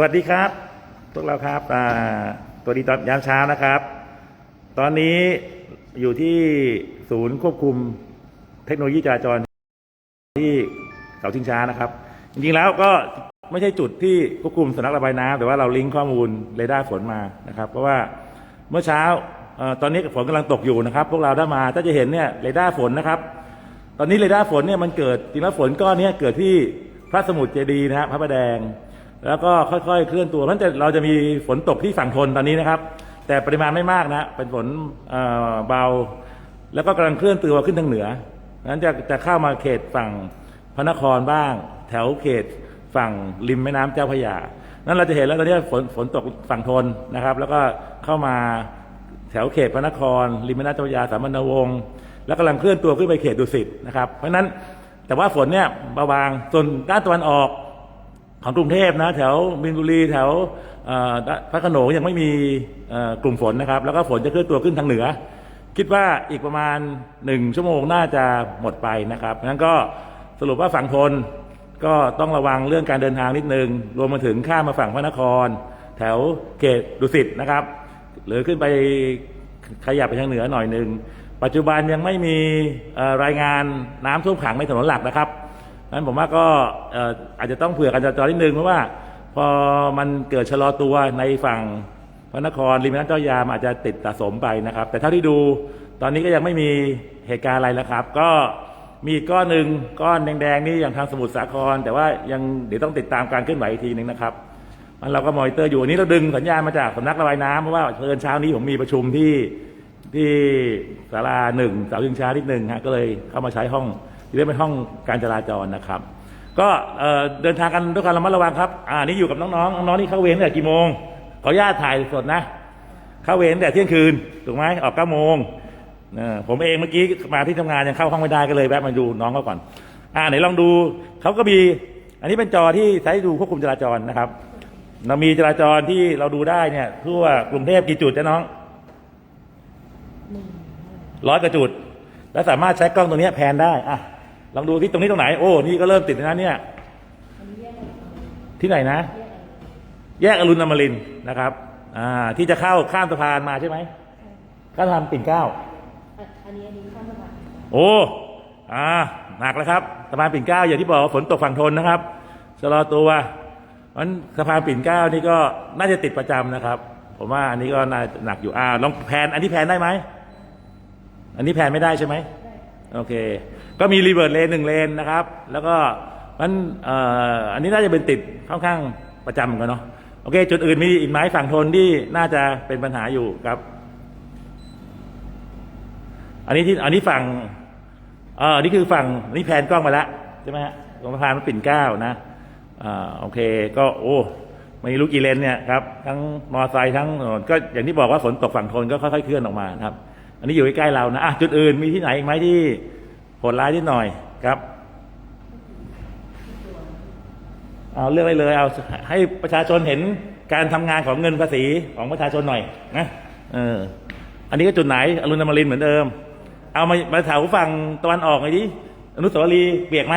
สวัสดีครับพวกเราครับตัวดีตอนยามเช้านะครับ ตอนนี้อยู่ที่ศูนย์ควบคุมเทคโนโลยีจราจรที่เสาชิงช้านะครับ จริงๆแล้วก็ไม่ใช่จุดที่ควบคุมสำนักระบายน้ำแต่ว่าเราลิงก์ข้อมูลเรดาร์ฝนมานะครับ เพราะว่าเมื่อเช้าตอนนี้ฝนกำลังตกอยู่นะครับ พวกเราได้มาถ้าจะเห็นเนี่ยเรดาร์ฝนนะครับ ตอนนี้เรดาร์ฝนเนี่ยมันเกิดจริงแล้วฝนก้อนนี้เกิดที่พระสมุทรเจดีย์นะครับพระประแดง แล้วก็ค่อยๆเคลื่อนตัวมันจะเราจะมีฝนตกที่ฝั่งทนตอนนี้นะครับ แต่ปริมาณไม่มากนะเป็นฝนเบา แล้วก็กำลังเคลื่อนตัวขึ้นทางเหนือนั้นจะจะเข้ามาเขตฝั่งพระนครบ้าง แถวเขตฝั่งริมแม่น้ำเจ้าพระยานั้นเราจะเห็นแล้วตอนนี้ฝนฝนตกฝั่งทนนะครับ แล้วก็เข้ามาแถวเขตพระนครริมแม่น้ำเจ้าพระยาสามนวงศ์แล้วกำลังเคลื่อนตัวขึ้นไปเขตดุสิตนะครับ เพราะฉะนั้นแต่ว่าฝนเนี่ยเบาบางส่วนด้านตะวันออก ของกรุงเทพนะแถวมินบุรีแถวพระโขนงยังไม่มีกลุ่มฝนนะครับ แล้วก็ฝนจะเคลื่อนตัวขึ้นทางเหนือ คิดว่าอีกประมาณหนึ่งชั่วโมงน่าจะหมดไปนะครับนั้นก็สรุปว่าฝั่งทนก็ต้องระวังเรื่องการเดินทางนิดนึง รวมมาถึงข้ามมาฝั่งพระนคร แถวเขตดุสิตนะครับ หรือขึ้นไปขยับไปทางเหนือหน่อยหนึ่งปัจจุบันยังไม่มีรายงานน้ำท่วมขังในถนนหลักนะครับ นั้นผมว่าก็อาจจะต้องเผื่อการจราจรนิดนึงเพราะว่า พอมันเกิดชะลอตัวในฝั่งพระนครริมแม่น้ำเจ้ายามอาจจะติดสะสมไปนะครับ แต่เท่าที่ดูตอนนี้ก็ยังไม่มีเหตุการณ์อะไรแล้วครับ ก็มีก้อนหนึ่งก้อนแดงๆนี่อย่างทางสมุทรสาคร แต่ว่ายังเดี๋ยวต้องติดตามการเคลื่อนไหวอีกทีหนึ่งนะครับมันเราก็มอนิเตอร์อยู่อันนี้เราดึงสัญญาณมาจากสำนักระบายน้ำเพราะว่าเพิ่นเช้านี้ผมมีประชุมที่ที่ศาลาหนึ่งเสาชิงช้าที่หนึ่งฮะก็เลยเข้ามาใช้ห้อง ที่ได้เป็นห้องการจราจรนะครับ ก็เอ่อเดินทางกันด้วยความระมัดระวังครับ อ่านี่อยู่กับน้องๆน้องๆนี่เข้าเวรตั้งแต่กี่โมงขออนุญาตถ่ายสดนะ เข้าเวรตั้งแต่เที่ยงคืนถูกไหมออกเก้าโมงเออผมเองเมื่อกี้มาที่ทำงานยังเข้าห้องไม่ได้ก็เลยแวะมาดูน้องเขาก่อน อ่าไหนลองดูเขาก็มี อันนี้เป็นจอที่ใช้ดูควบคุมจราจรนะครับเรามีจราจรที่เราดูได้เนี่ยทั่วกรุงเทพกี่จุดนะน้องร้อยกว่าจุด แล้วสามารถใช้กล้องตัวเนี้ยแพนได้อะ ลองดูที่ตรงนี้ตรงไหน โอ้ นี่ก็เริ่มติดแล้วนะเนี่ย ที่ไหนนะ แยกอรุณอมรินทร์นะครับ อ่า ที่จะเข้าข้ามสะพานมาใช่ไหมข้ามสะพานปิ่นเกล้าอะอันนี้อันนี้ข้ามสะพาน โอ้ อ่า หนักแล้วครับ สะพานปิ่นเกล้าอย่างที่บอกว่าฝนตกฝั่งทนนะครับชะลอตัวมันสะพานปิ่นเกล้านี่ก็น่าจะติดประจำนะครับ ผมว่าอันนี้ก็น่าจะหนักอยู่ อ่า ลองแพน อันนี้แพนได้ไหม อันนี้แพนไม่ได้ใช่ไหม โอเค ก็มีรีเวิร์ดเลนหนึ่งเลนนะครับ แล้วก็มันอันนี้น่าจะเป็นติดค่อนข้างประจำกันเนาะโอเค จุดอื่นมีอีกไหมฝั่งทนที่น่าจะเป็นปัญหาอยู่ครับ อันนี้ที่อันนี้ฝั่งเอออันนี้คือฝั่งนนี้แพนกล้องมาแล้วใช่ไหมฮะตรงสะพานมันปิ่นเก้านะอ่าโอเคก็โอ้ไม่รู้กี่เลนเนี่ยครับทั้งมอไซค์ทั้งถนนก็อย่างที่บอกว่าฝนตกฝั่งทนก็ค่อยๆเคลื่อนออกมาครับ อันนี้อยู่ใกล้ๆเรานะอะจุดอื่นมีที่ไหนอีกไหมที่ โหดร้ายนิดหน่อยครับ เอาเรื่องไปเลยเอาให้ประชาชนเห็นการทำงานของเงินภาษีของประชาชนหน่อยนะเออ อันนี้ก็จุดไหนอรุณอมรินเหมือนเดิม เอามามาแถวฝั่งตะวันออกหน่อยดิอนุสาวรีย์เปียกไหม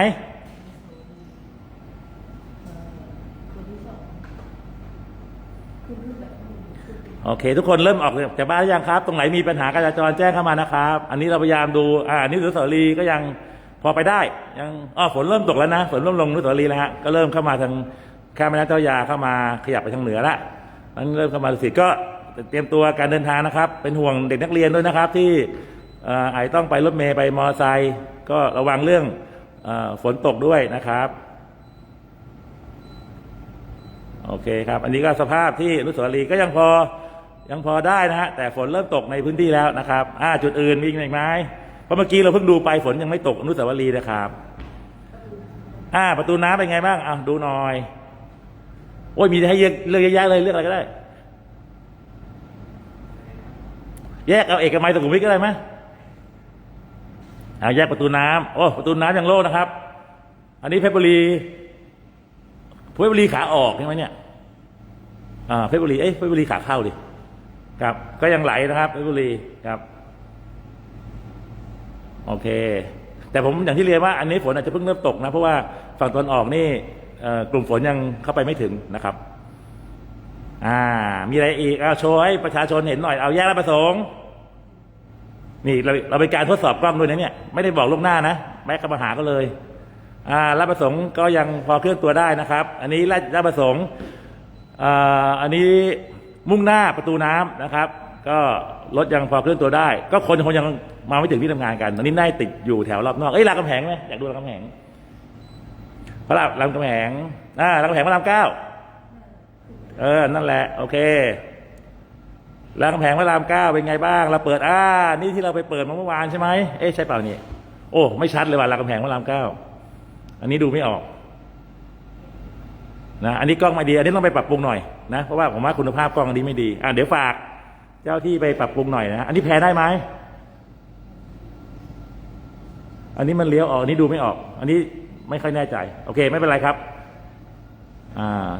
คนที่สองคือรูปแบบนี้คือเป็น โอเค ทุกคนเริ่มออกจากบ้านยังครับ ตรงไหนมีปัญหาการจราจรแจ้งเข้ามานะครับ อันนี้เราพยายามดูอ่าอนุสารีก็ยังพอไปได้ ยังอ๋อฝนเริ่มตกแล้วนะฝนเริ่มลงนุสารีแล้วฮะก็เริ่มเข้ามาทางข้ามแม่น้ำเจ้ายาเข้ามาขยับไปทางเหนือละนั้นเริ่มเข้ามาสิก็เตรียมตัวการเดินทางนะครับ เป็นห่วงเด็กนักเรียนด้วยนะครับ ที่เอ่ออาจต้องไปรถเมย์ไปมอเตอร์ไซค์ก็ระวังเรื่องฝนตกด้วยนะครับ โอเคครับ อันนี้ก็สภาพที่อนุสาวรีย์ก็ยังพอยังพอได้นะฮะแต่ฝนเริ่มตกในพื้นที่แล้วนะครับอ่าจุดอื่นมีอีกไหมเพราะเมื่อกี้เราเพิ่งดูไปฝนยังไม่ตกอนุสาวรีย์นะครับอ่าประตูน้ำเป็นไงบ้างอะดูหน่อยโอ้ยมีให้เลือกเลือกเยอะแยะเลยเลือกอะไรก็ได้ แยกเอาเอกมัยสุขุมวิทก็ได้ไหมเอาแยกประตูน้ำโอ้ประตูน้ำยังโล่นะครับ อันนี้เพชรบุรี ชรบุรีขาออกใช่ไหมเนี่ยอ่าเพชรบุรีเอ้ยเพชรบุรีขาเข้าดิครับ ก็ยังไหลนะครับเพชรบุรีครับ โอเค แต่ผมอย่างที่เรียนว่าอันนี้ฝนอาจจะเพิ่งเริ่มตกนะ เพราะว่าฝั่งตะวันออกนี่กลุ่มฝนยังเข้าไปไม่ถึงนะครับ อ่า มีอะไรอีกเอาโชว์ให้ประชาชนเห็นหน่อยเอาแยกราชประสงค์นี่เราเราเป็นการทดสอบกล้องด้วยนะเนี่ยไม่ได้บอกล่วงหน้านะแม่กมาหาก็เลย อ่าราชประสงค์ก็ยังพอเคลื่อนตัวได้นะครับ อันนี้ราชราชประสงค์อ่าอันนี้มุ่งหน้าประตูน้ำนะครับ ก็รถยังพอเคลื่อนตัวได้ ก็คนคงยังมาไม่ถึงที่ทำงานกันตอนนี้น่าติดอยู่แถวรอบนอกเอ้ยรามกำแหงไหมอยากดูรามกำแหงพระรามรามกำแหงอ่ารามกำแหงพระรามเก้าเออ นั่นแหละ โอเครามคำแหงพระรามเก้าเป็นไงบ้าง เราเปิดอ่านี่ที่เราไปเปิดมาเมื่อวานใช่ไหมเอ๊ะใช่เปล่านี่โอ้ไม่ชัดเลยว่ะรามคำแหงพระรามเก้า อันนี้ดูไม่ออกนะอันนี้กล้องไม่ดี อันนี้ต้องไปปรับปรุงหน่อยนะเพราะว่าผมว่าคุณภาพกล้องอันนี้ไม่ดีอ่าเดี๋ยวฝากเจ้าที่ไปปรับปรุงหน่อยนะอันนี้แพ้ได้ไหมอันนี้มันเลี้ยวออกอันนี้ดูไม่ออก อันนี้ไม่ค่อยแน่ใจ โอเค ไม่เป็นไรครับ อ่า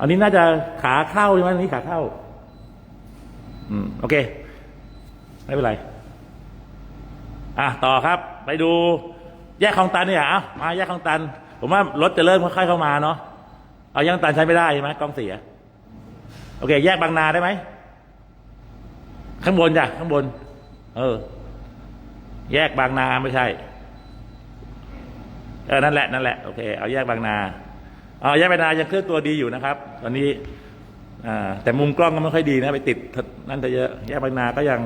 อันนี้น่าจะขาเข้าใช่ไหมอันนี้ขาเข้า อืมโอเค ไม่เป็นไร อะต่อครับ ไปดู แยกคลองตันเนี่ยอะมาแยกคลองตัน ผมว่ารถจะเริ่มค่อยๆเข้ามาเนาะเอาแยกคลองตันใช้ไม่ได้ใช่ไหมกล้องเสียโอเค แยกบางนาได้ไหมข้างบนจ้ะข้างบน เออ แยกบางนาไม่ใช่เออนั่นแหละนั่นแหละโอเคเอาแยกบางนาเอ๋อแยกบางนายังเคลื่อนตัวดีอยู่นะครับ ตอนนี้อ่าแต่มุมกล้องก็ไม่ค่อยดีนะ ไปติดนั่นจะเยอะแยกบางนาก็ยัง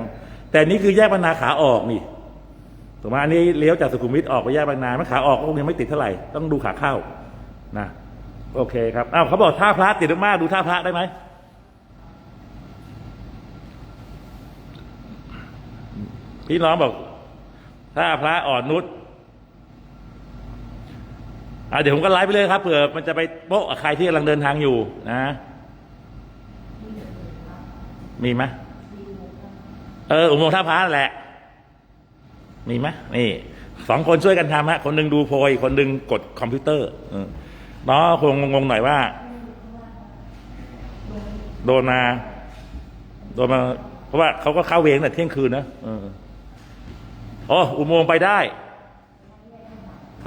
แต่นี่คือแยกบางนาขาออกนี่ ถูกไหมอันนี้เลี้ยวจากสุขุมวิทออกไปแยกบางนาไม่ขาออกก็ยังไม่ติดเท่าไหร่ต้องดูขาเข้านะโอเคครับอ้าวเขาบอกท่าพระติดมากดูท่าพระได้ไหมพี่น้องบอกถ้าพระอ่อนนุชอะเดี๋ยวผมก็ไลฟ์ไปเลยครับเผื่อมันจะไปโป๊ะใครที่กำลังเดินทางอยู่นะ มีไหมเอออุโมงค์ท่าพระนั่นแหละ มีไหมนี่สองคนช่วยกันทำฮะคนหนึ่งดูโพยคนหนึ่งกดคอมพิวเตอร์เออน้องคงงงหน่อยว่า โดนมาโดนมา เพราะว่าเขาก็เข้าเวรแต่เที่ยงคืนนะอออ๋ออุโมงค์ไปได้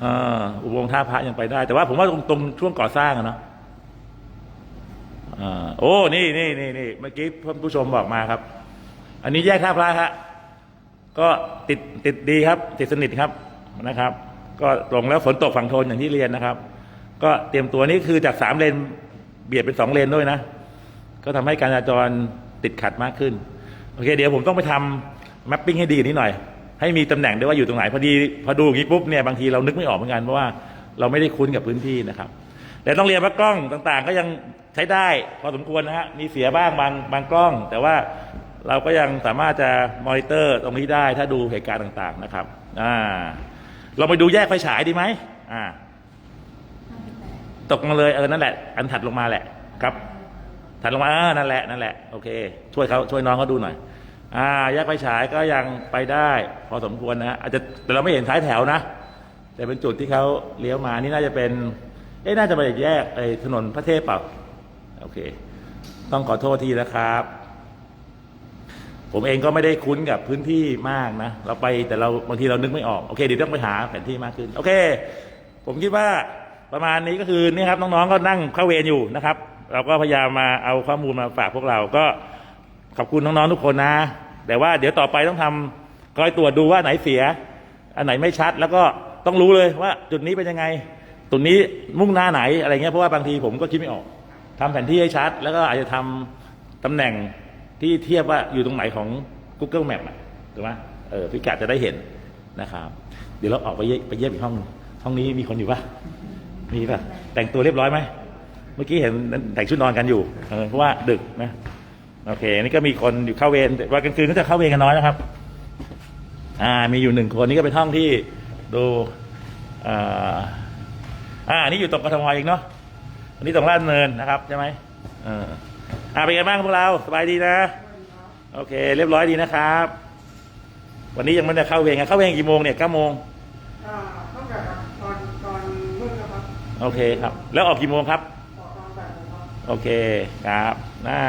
อ่าอุโมงค์ท่าพระยังไปได้ แต่ว่าผมว่าตรงตรงช่วงก่อสร้างอะเนาะโอ้ นี่นี่นี่นี่เมื่อกี้ท่านผู้ชมบอกมาครับ อันนี้แยกท่าพระฮะ ก็ติดติดดีครับ ติดสนิทครับนะครับ ก็ตรงแล้วฝนตกฝั่งทนอย่างที่เรียนนะครับ ก็เตรียมตัวนี้คือจากสามเลนเบียดเป็นสองเลนด้วยนะ ก็ทำให้การจราจรติดขัดมากขึ้นโอเค เดี๋ยวผมต้องไปทำแมปปิ้งให้ดีนี้หน่อย ให้มีตำแหน่งด้วยว่าอยู่ตรงไหนพอดีพอดูอย่างนี้ปุ๊บเนี่ยบางทีเรานึกไม่ออกเหมือนกันเพราะว่าเราไม่ได้คุ้นกับพื้นที่นะครับแต่ต้องเรียนว่ากล้องต่างๆ ก็ยังใช้ได้พอสมควรนะฮะมีเสียบ้างบางบางกล้อง แต่ว่า เราก็ยังสามารถจะมอนิเตอร์ตรงนี้ได้ถ้าดูเหตุการณ์ต่างๆนะครับอ่าเราไปดูแยกไฟฉายดีไหมอ่า ตกมาเลยเออนั่นแหละ อันถัดลงมาแหละครับ ถัดลงมาเออนั่นแหละนั่นแหละโอเค ช่วยเขาช่วยน้องเขาดูหน่อย อ่า แยกไฟฉายก็ยังไปได้ พอสมควรนะฮะอาจจะแต่เราไม่เห็นท้ายแถวนะ แต่เป็นจุดที่เขาเลี้ยวมานี่น่าจะเป็นเอ๊ะน่าจะไปแยกไอ้ถนนพระเทพเปล่าโอเค ต้องขอโทษทีนะครับ ผมเองก็ไม่ได้คุ้นกับพื้นที่มากนะ เราไปแต่เราบางทีเรานึกไม่ออกโอเคเดี๋ยวต้องไปหาแผนที่มากขึ้น โอเค ผมคิดว่าประมาณนี้ก็คือนี่ครับน้องๆก็นั่งเข้าเวรอยู่นะครับ เราก็พยายามมาเอาข้อมูลมาฝากพวกเราก็ขอบคุณน้องๆทุกคนนะ แต่ว่าเดี๋ยวต่อไปต้องทำคอยตรวจดูว่าไหนเสีย อันไหนไม่ชัด แล้วก็ต้องรู้เลยว่าจุดนี้เป็นยังไงตรงนี้มุ่งหน้าไหนอะไรเงี้ยเพราะว่าบางทีผมก็คิดไม่ออกทำแผนที่ให้ชัด แล้วก็อาจจะทำตำแหน่ง ที่เทียบว่าอยู่ตรงไหนของ Google Map อะถูกไหมเออพิกัดจะได้เห็นนะครับ เดี๋ยวเราออกไปเยี่ยไปเยี่ยมอีกห้อง ห้องนี้มีคนอยู่ปะมีปะแต่งตัวเรียบร้อยไหมเมื่อกี้เห็นแต่งชุดนอนกันอยู่เออเพราะว่าดึกนะโอเค นี่ก็มีคนอยู่เข้าเวรแต่ว่ากลางคืนก็จะเข้าเวรกันน้อยนะครับ อ่า มีอยู่หนึ่งคนนี่ก็เป็นห้องที่ดูอ่าอ่านี่อยู่ตรงกทมเองเนาะอันนี้ตรงลาดเนินนะครับใช่ไหมเออ อ่าเป็นไงบ้างพวกเราสบายดีนะ โอเค เรียบร้อยดีนะครับ วันนี้ยังไม่ได้เข้าเวรกันเข้าเวรกี่โมงเนี่ยเก้าโมงอ่าตั้งแต่ตอนตอนมืดนะครับโอเคครับ แล้วออกกี่โมงครับต่อตอนแปดโมงครับโอเคครับน่า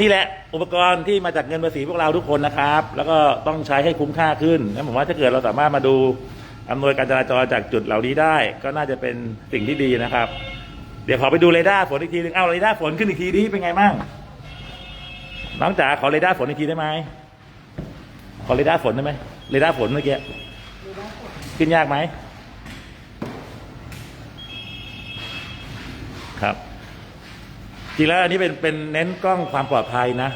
นี่แหละอุปกรณ์ที่มาจากเงินภาษีพวกเราทุกคนนะครับ แล้วก็ต้องใช้ให้คุ้มค่าขึ้นนะผมว่าถ้าเกิดเราสามารถมาดูอำนวยการจราจรจากจุดเหล่านี้ได้ ก็น่าจะเป็นสิ่งที่ดีนะครับ เดี๋ยวขอไปดูเรดาร์ฝนอีกทีหนึ่งเอาเรดาร์ฝนขึ้นอีกทีดิเป็นไงบ้างน้องจ๋าขอเรดาร์ฝนอีกทีได้ไหมขอเรดาร์ฝนได้ไหมเรดาร์ฝนเมื่อกี้ขึ้นยากไหมครับ จริงแล้วอันนี้เป็นเป็นเน้นกล้องความปลอดภัยนะ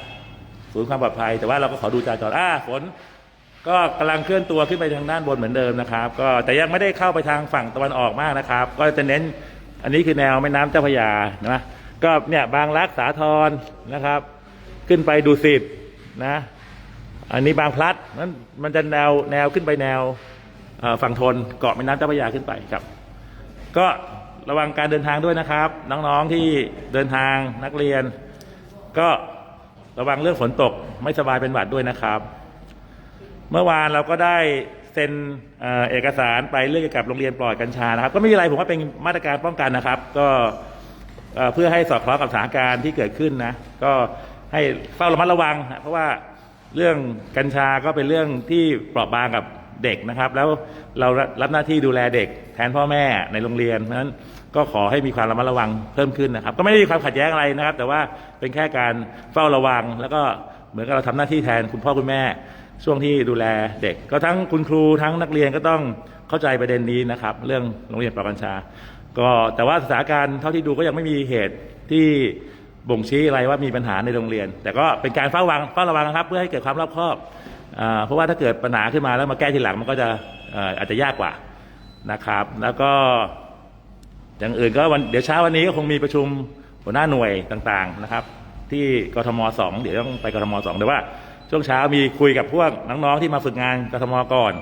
ศูนย์ความปลอดภัย แต่ว่าเราก็ขอดูจราจรอ่าฝน ก็กำลังเคลื่อนตัวขึ้นไปทางด้านบนเหมือนเดิมนะครับ ก็แต่ยังไม่ได้เข้าไปทางฝั่งตะวันออกมากนะครับ ก็จะเน้น อันนี้คือแนวแม่น้ำเจ้าพระยานะก็เนี่ยบางรักสาทรนะครับ ขึ้นไปดูสิตนะ อันนี้บางพลัดนั้นมันจะแนวแนวขึ้นไปแนวฝั่งทนเกาะแม่น้ำเจ้าพระยาขึ้นไปครับ ก็ระวังการเดินทางด้วยนะครับ น้องๆที่เดินทางนักเรียน ก็ระวังเรื่องฝนตกไม่สบายเป็นหวัดด้วยนะครับ เมื่อวานเราก็ได้ เซ็นเอ่อเอกสารไปเรื่องเกี่ยวกับโรงเรียนปลอดกัญชานะครับ ก็ไม่มีอะไรผมว่าเป็นมาตรการป้องกันนะครับ ก็เอ่อเพื่อให้สอดคล้องกับสถานการณ์ที่เกิดขึ้นนะ ก็ให้เฝ้าระมัดระวังนะเพราะว่าเรื่องกัญชาก็เป็นเรื่องที่เปราะบางกับเด็กนะครับ แล้วเรารับหน้าที่ดูแลเด็ก แทนพ่อแม่ในโรงเรียนเพราะฉะนั้นก็ขอให้มีความระมัดระวังเพิ่มขึ้นนะครับ ก็ไม่ได้มีความขัดแย้งอะไรนะครับ แต่ว่าเป็นแค่การเฝ้าระวัง แล้วก็เหมือนกับเราทำหน้าที่แทนคุณพ่อคุณแม่ ช่วงที่ดูแลเด็ก ก็ทั้งคุณครูทั้งนักเรียนก็ต้องเข้าใจประเด็นนี้นะครับ เรื่องโรงเรียนปราบกัญชา ก็แต่ว่าสถานการณ์เท่าที่ดูก็ยังไม่มีเหตุที่บ่งชี้อะไรว่ามีปัญหาในโรงเรียน แต่ก็เป็นการเฝ้าระวังเฝ้าระวังนะครับ เพื่อให้เกิดความรอบคอบเพราะว่าถ้าเกิดปัญหาขึ้นมาแล้วมาแก้ทีหลังมันก็จะเอ่ออาจจะยากกว่านะครับ แล้วก็อย่างอื่นก็วันเดี๋ยวเช้าวันนี้ก็คงมีประชุมหัวหน้าหน่วยต่างๆนะครับ ที่กทมสองเดี๋ยวต้องไปกทมสองแต่ว่า ช่วงเช้ามีคุยกับพวกน้องๆที่มาฝึกงานกทมก่อน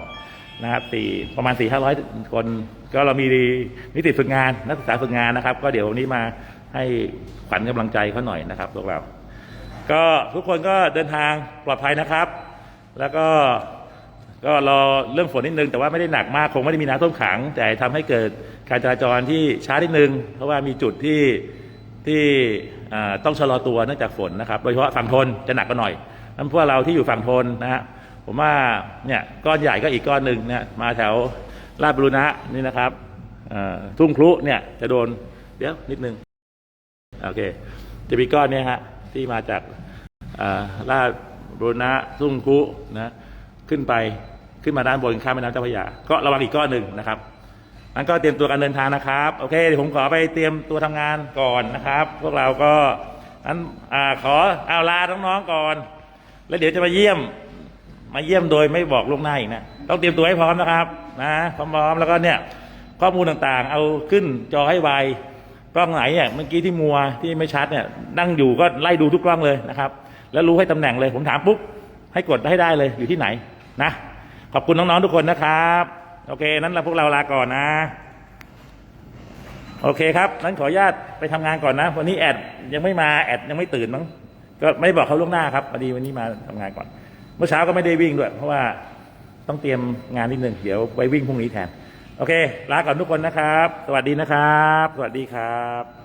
นะครับสี่ประมาณสี่ห้าร้อยคน ก็เรามีนิติฝึกงานนักศึกษาฝึกงานนะครับ ก็เดี๋ยววันนี้มาให้ขวัญกำลังใจเขาหน่อยนะครับพวกเรา ก็ทุกคนก็เดินทางปลอดภัยนะครับ แล้วก็ก็รอเรื่องฝนนิดนึงแต่ว่าไม่ได้หนักมากคงไม่ได้มีน้ำท่วมขัง แต่ทำให้เกิดการจราจรที่ช้านิดนึง เพราะว่ามีจุดที่ที่ต้องชะลอตัวเนื่องจากฝนนะครับ โดยเฉพาะฝั่งทนจะหนักกว่าหน่อย นั้นพวกเราที่อยู่ฝั่งทนนะฮะผมว่าเนี่ยก้อนใหญ่ก็อีกก้อนหนึ่งเนี่ยมาแถวลาดบุรณะนี่นะครับทุ่งครุเนี่ยจะโดนเดี๋ยวนิดนึงโอเคจะมีก้อนเนี้ฮะที่มาจากลาดบุรณะทุ่งคุนะขึ้นไปขึ้นมาด้านบนข้ามแม่น้ำเจ้าพระยาก็ระวังอีกก้อนหนึ่งนะครับนั้นก็เตรียมตัวการเดินทางนะครับ โอเคเดี๋ยวผมขอไปเตรียมตัวทำงานก่อนนะครับ พวกเราก็นั้นอ่าขอเอาลาน้องๆก่อน แล้วเดี๋ยวจะมาเยี่ยม มาเยี่ยมโดยไม่บอกล่วงหน้าอีกนะต้องเตรียมตัวให้พร้อมนะครับนะพร้อมๆแล้วก็เนี่ยข้อมูลต่างๆ เอาขึ้นจอให้ไวกล้องไหนเนี่ยเมื่อกี้ที่มัวที่ไม่ชัดเนี่ยนั่งอยู่ก็ไล่ดูทุกกล้องเลยนะครับ แล้วรู้ให้ตำแหน่งเลยผมถามปุ๊บให้กดให้ได้เลยอยู่ที่ไหนนะ ขอบคุณน้องๆทุกคนนะครับ โอเค นั้นเราพวกเราลาก่อนนะ โอเคครับ นั้นขออนุญาตไปทำงานก่อนนะ วันนี้แอดยังไม่มาแอดยังไม่ตื่นมั้ง ก็ไม่บอกเขาล่วงหน้าครับพอดีวันนี้มาทำงานก่อน เมื่อเช้าก็ไม่ได้วิ่งด้วย เพราะว่าต้องเตรียมงานนิดนึงเดี๋ยวไว้วิ่งพรุ่งนี้แทน โอเคลาก่อนทุกคนนะครับ สวัสดีนะครับ สวัสดีครับ